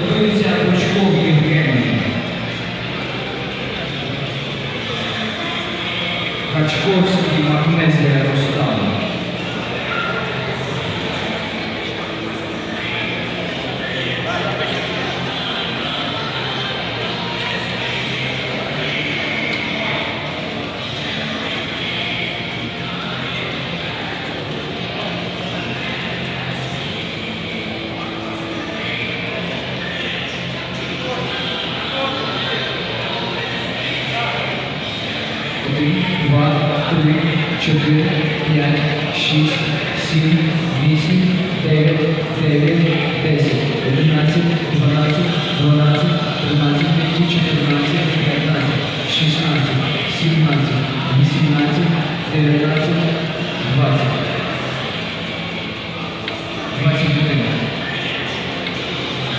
Готується Пучков Євгеній. Качковський Магнезія Один, два, три, чотири, п'ять, шість, сім, вісім, дев'ять, дев'ять, десять, одинадцять, дванадцять, дванадцять, тринадцять, чотирнадцять, п'ятнадцять, шістнадцять, сімнадцять, вісімнадцять, дев'ятнадцять, двадцять. Двадцять один.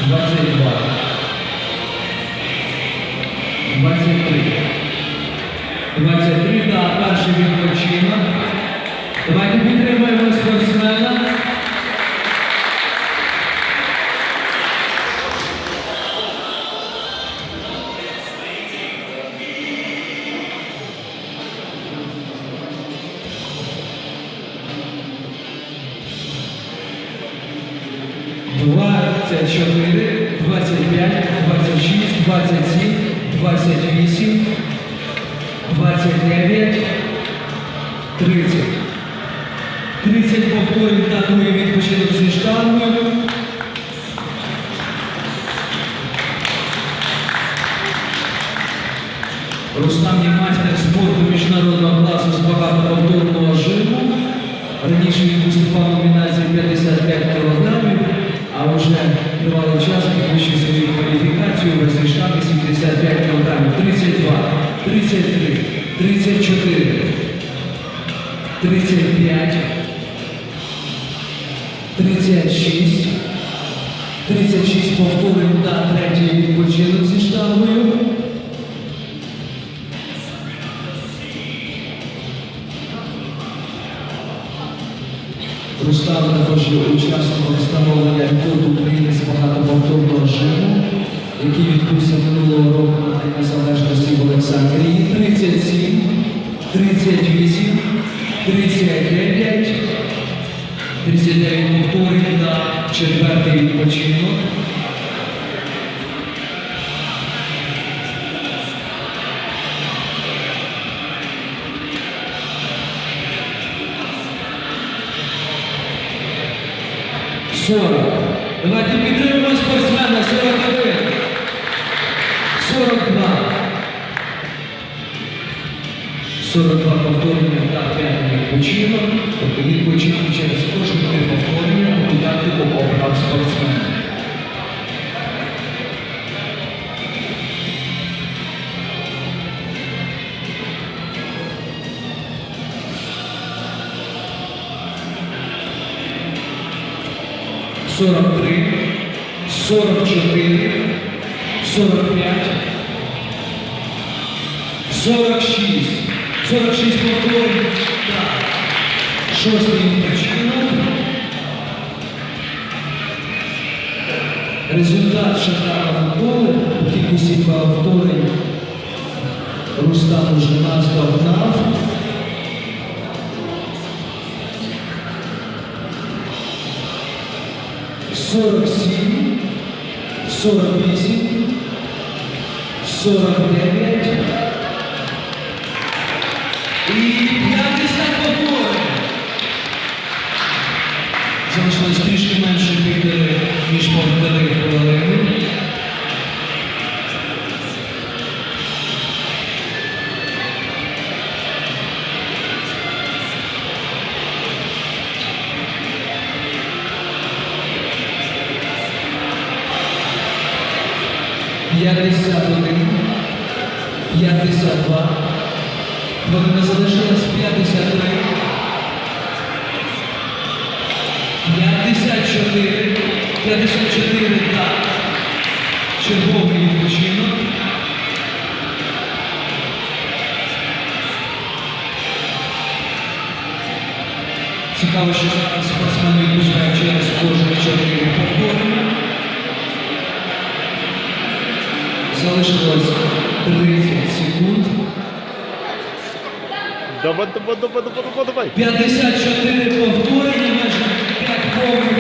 Двадцять два. Двадцять три. 23 та перший відпочинок. Давайте підтримуємо спортсмена. Двадцять чотири, двадцять п'ять, двадцять шість, двадцять сім, двадцять вісім, 29, 30. 30 повторень та другий відпочинок зі штангою. Рустам є майстер спорту міжнародного класу з багатоповторного жиму. Раніше він виступав в номінації 55 кг, а вже тривалий час підвищив свою кваліфікацію вазі штанги 75 кг. 32, 33, 34, 35, 36, 36 повторень та третій відпочинок зі штангою. Рустам також є учасником встановлення рекорду України з багатоповторного жиму, який відбувся минулого року на День Незалежності в Олександрії. 37, 38, 39, 39 повторень на четвертий відпочинок. Сорок. Давайте підтримуємо спортсмена. 41. 42. 42 повторення та п'ятий відпочинок. Тобто відпочинок через кожні три повторення у тактику обрав спортсмен. Сорок три, сорок чотири, сорок п'ять, сорок шість, сорок шість повторень. Так. Шостий відпочинок. Результат шикарного футболу у кількості повторень Рустам уже нас догнав. Сорок сім, сорок вісім, сорок дев'ять 51, 52. вони не залишилась 53. 54. 54 так. Черговий відпочинок. Цікаво, що зараз спортсмени відпускають через кожні 4 повтори. Залишилось 30 секунд. Давай, давай, давай, давай, давай. 54 повторення, майже 5 повторів.